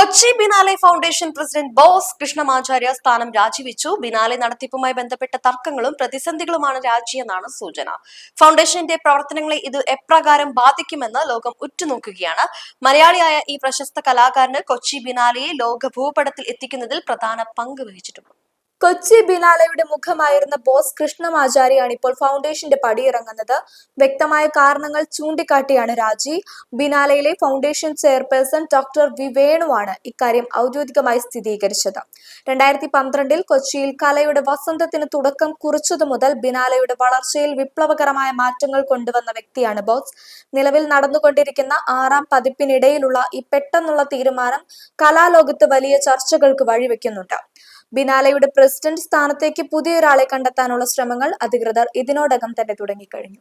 Kochi Biennale foundation president Bose Krishnamachari സ്ഥാനം രാജിവെച്ചു. Biennale നടത്തിപ്പുമായി ബന്ധപ്പെട്ട തർക്കങ്ങളും പ്രതിസന്ധികളുമാണ് രാജിയെന്നാണ് സൂചന. ഫൗണ്ടേഷന്റെ പ്രവർത്തനങ്ങളെ ഇത് എപ്രകാരം ബാധിക്കുമെന്ന് ലോകം ഉറ്റുനോക്കുകയാണ്. മലയാളിയായ ഈ പ്രശസ്ത കലാകാരന് കൊച്ചി ബിനാലെയെ ലോക ഭൂപടത്തിൽ എത്തിക്കുന്നതിൽ പ്രധാന പങ്ക് വഹിച്ചിട്ടുണ്ട്. കൊച്ചി ബിനാലയുടെ മുഖമായിരുന്ന ബോസ് കൃഷ്ണമാചാരിയാണ് ഇപ്പോൾ ഫൗണ്ടേഷന്റെ പടിയിറങ്ങുന്നത്. വ്യക്തമായ കാരണങ്ങൾ ചൂണ്ടിക്കാട്ടിയാണ് രാജി. ബിനാലയിലെ ഫൗണ്ടേഷൻ ചെയർപേഴ്സൺ ഡോക്ടർ വി വേണുവാണ് ഇക്കാര്യം ഔദ്യോഗികമായി സ്ഥിരീകരിച്ചത്. രണ്ടായിരത്തി പന്ത്രണ്ടിൽ കൊച്ചിയിൽ കലയുടെ വസന്തത്തിന് തുടക്കം കുറിച്ചതു മുതൽ ബിനാലയുടെ വളർച്ചയിൽ വിപ്ലവകരമായ മാറ്റങ്ങൾ കൊണ്ടുവന്ന വ്യക്തിയാണ് ബോസ്. നിലവിൽ നടന്നുകൊണ്ടിരിക്കുന്ന ആറാം പതിപ്പിനിടയിലുള്ള ഈ പെട്ടെന്നുള്ള തീരുമാനം കലാലോകത്ത് വലിയ ചർച്ചകൾക്ക് വഴിവെക്കുന്നുണ്ട്. ബിനാലയുടെ പ്രസിഡന്റ് സ്ഥാനത്തേക്ക് പുതിയൊരാളെ കണ്ടെത്താനുള്ള ശ്രമങ്ങൾ അധികൃതർ ഇതിനോടകം തന്നെ തുടങ്ങിക്കഴിഞ്ഞു